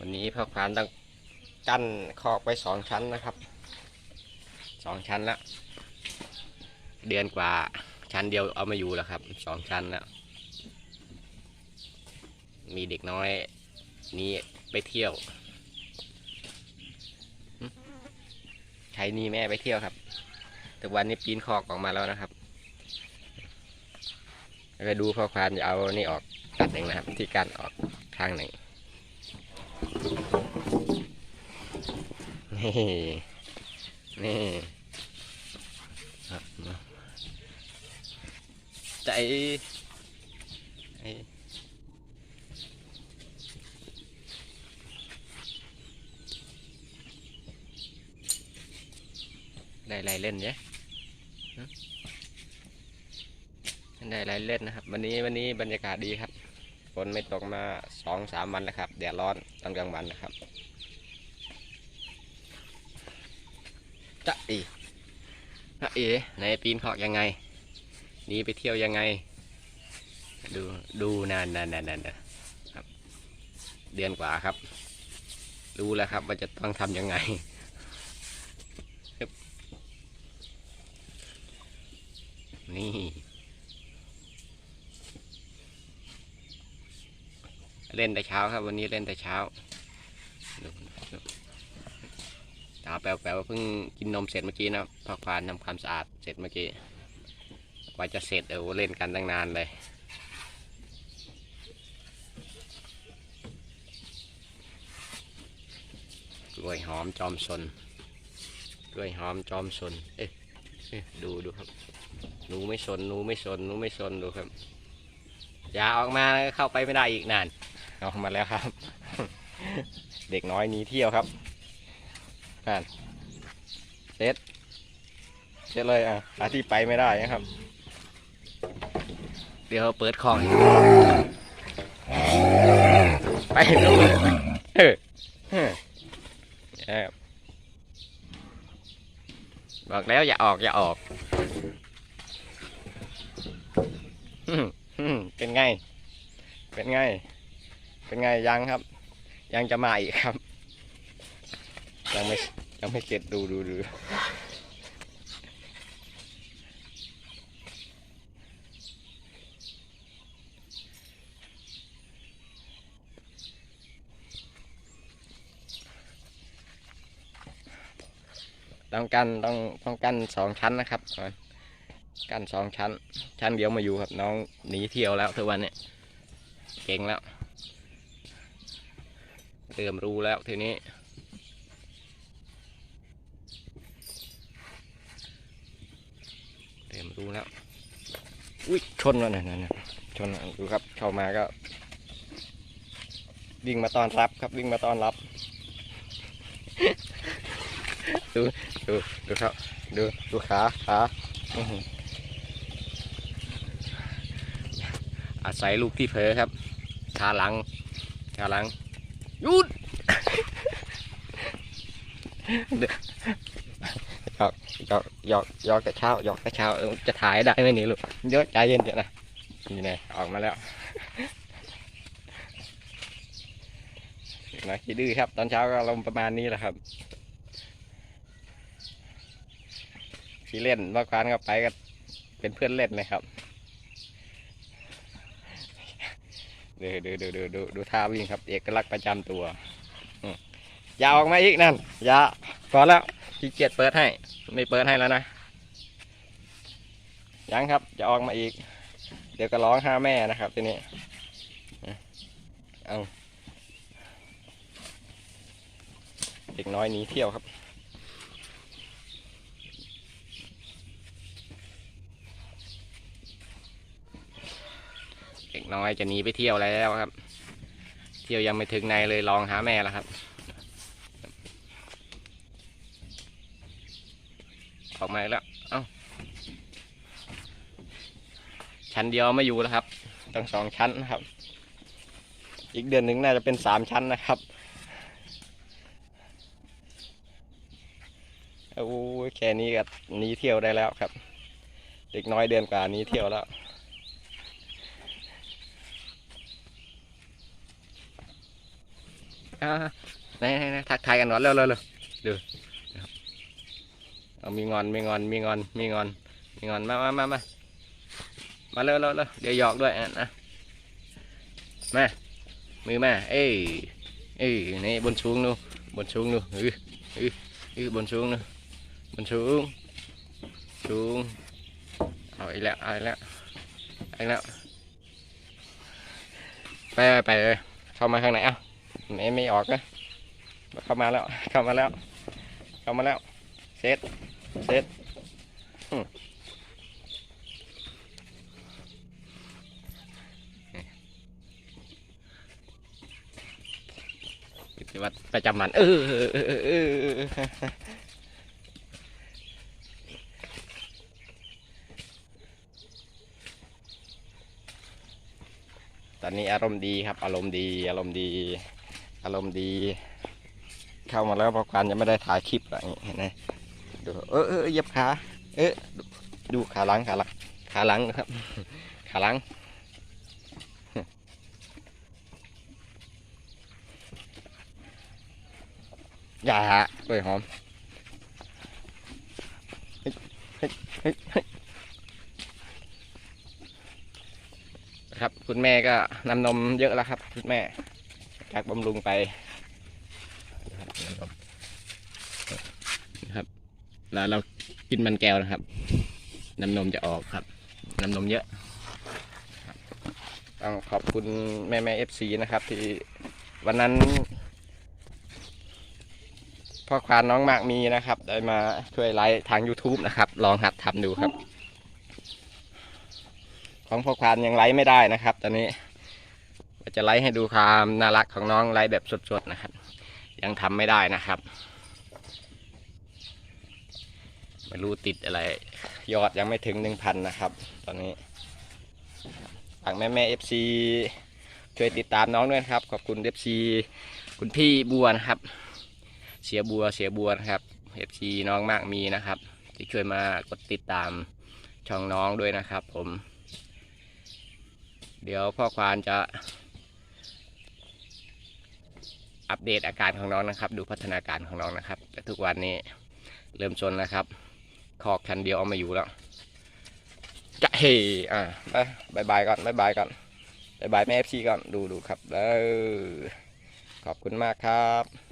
วันนี้พ่อควานต้องกั้นคอกไว้สองชั้นนะครับสองชั้นแล้วเดือนกว่าชั้นเดียวเอามาอยู่แล้วครับสองชั้นแล้วมีเด็กน้อยนี่ไปเที่ยวใครนี่แม่ไปเที่ยวครับ แต่วันนี้ปีนคอกออกมาแล้วนะครับแล้วดูพ่อควานจะเอานี่ออกตัดหนึ่งนะครับ ที่การออกข้างหนึ่ง นี่ นี่ครับใจไอได้อะไรเล่นเนี่ยได้ไรเล่นนะครับ วันนี้วันนี้บรรยากาศดีครับ ฝนไม่ตกมาสองสามวันแล้วครับแดดร้อน อนกลางวันนะครับจะอีจะอีไหนปีนขอกยังไงนี้ไปเที่ยวยังไง ดูดูนานนานนานนานครับ เดือนกว่าครับ รู้แล้วครับว่าจะต้องทำยังไงนี่เล่นแต่เช้าครับ วันนี้เล่นแต่เช้าดูดู ตาแป๋วๆเพิ่งกินนมเสร็จเมื่อกี้นะพักผ่านทำความสะอาดเสร็จเมื่อกี้กว่าจะเสร็จเออเล่นกันตั้งนานเลยกล้วยหอมจอมสนกล้วยหอมจอมสนเอ๊ะดูดูครับหนูไม่สนหนูไม่สนหนูไม่สนดูครับอย่าออกมาเข้าไปไม่ได้อีกนานเอามาแล้วครับ เด็กน้อยนี้เที่ยวครับ นั่นเสร็จเสร็จเลยอะหาที่ไปไม่ได้นะครับ เดี๋ยวเปิดคองไปดูเออเออเออบอกแล้วอย่าออกอย่าออกเป็นไง เป็นไง เป็นไงยังครับ ยังจะมาอีกครับ ยังไม่ยังไม่เก็ตดูดูดูต้องกันต้องต้องกันสองชั้นนะครับกันสองชั้น ชั้นเดียวมาอยู่ครับน้องหนีเที่ยวแล้วทุกวันนี้เก่งแล้วเริ่มรู้แล้วทีนี้ ดูแล้วอุ้ยชนแล้วนะนั่นะชนดูครับเข้ามาก็ วิ่งมาตอนรับครับวิ่งมาตอนรับ ดูดูดูครับ ดูดูขาขาอาศัยลูกที่เผลอครับขาหลังขาหลังหยุด หยอกหยอกหยอกกแต่เช้าหยอกแต่เช้าเออจะถ่ายได้ไหมนี่ลูกเยอะใจเย็นเดี๋ยวนะนี่ไงออกมาแล้วนะขี้ดื้อครับ ตอนเช้าก็ลมประมาณนี้แหละครับพี่เล่นว่าควานก็ไปก็เป็นเพื่อนเล่นเลยครับดูดูดูดูดูดูท่าวิ่งครับ เอกลักษณ์ประจำตัวอืมอย่าออกมาอีกนั่นอย่าพอแล้วขี้เกียจเปิดให้ ไม่เปิดให้แล้วนะ ยังครับ จะออกมาอีก เดี๋ยวก็ร้องห้าแม่นะครับทีนี้เอาเด็กน้อยหนีเที่ยวครับ เด็กน้อยจะหนีไปเที่ยวแล้วครับ เที่ยวยังไม่ถึงในเลยลองหาแม่แล้วครับ ออกมาแล้ว เอ้า ชั้นเดียวไม่อยู่แล้วครับตั้งสองชั้นนะครับ อีกเดือนหนึ่งน่าจะเป็นสามชั้นนะครับโอ้แค่นี้ก็นี้เที่ยวได้แล้วครับ เด็กน้อยเดือนกว่านี้เที่ยวแล้วอ่าไหนไหนไหนทักทายกันก่อนเร็วเร็วเร็วดู เอามีงอนมีงอนมีงอนมีงอนมีงอนมามามามามาเร็วเร็วเร็วเดี๋ยวหยอกด้วยนะมามือมาเอ้ยเอ้ยนี่บนสูงนู่นบนสูงนู่นเออเออเออบนสูงนู่นบนสูงสูงเอาอีกแล้วเอาอีกแล้วเอาอีกแล้วไปไปเลยเข้ามาข้างในอ้าไม่ไม่ออกนะเข้ามาแล้วเข้ามาแล้วเข้ามาแล้วเซต เซตอืมกิจวัตรประจำวันเออเออเออเออเออตอนนี้อารมณ์ดีครับ อารมณ์ดีอารมณ์ดี อารมณ์ดี เข้ามาแล้วเพราะการยังไม่ได้ถ่ายคลิปอะไรเห็นไหม ดูเออเออเยียบขา เออดูดูขาหลังขาหลังขาหลังนะครับ ขาหลังอย่าฮะกล้วยหอมครับ คุณแม่ก็นำนมเยอะแล้วครับ คุณแม่จากบำรุงไป นะครับ แล้วเรากินมันแก้วนะครับ น้ำนมจะออกครับ น้ำนมเยอะต้องขอบคุณแม่แม่เอฟซีนะครับ ที่วันนั้นพ่อควานน้องมากมีนะครับ ได้มาช่วยไลฟ์ทาง YouTube นะครับ ลองหัดทำดูครับ ของพ่อควานยังไลฟ์ไม่ได้นะครับ ตอนนี้จะไลฟ์ให้ดูความน่ารักของน้องไลฟ์แบบสดๆนะครับ ยังทำไม่ได้นะครับ ไม่รู้ติดอะไร ยอดยังไม่ถึงหนึ่งพันนะครับ ตอนนี้ฝากแม่แม่เอฟซีช่วยติดตามน้องด้วยครับ ขอบคุณเอฟซีคุณพี่บัวนะครับ เสียบัวเสียบัวนะครับเอฟซีน้องมากมีนะครับ ที่ช่วยมากดติดตามช่องน้องด้วยนะครับ ผม เดี๋ยวพ่อควานจะ อัปเดตอาการของน้องนะครับ ดูพัฒนาการของน้องนะครับแต่ทุกวันนี้เริ่มชนแล้วครับ คอกคันเดียวเอามาอยู่แล้วจะเฮอะไปบายบายก่อนบายบายก่อนบายบายแม่เอฟซีก่อนดูดูครับเออขอบคุณมากครับ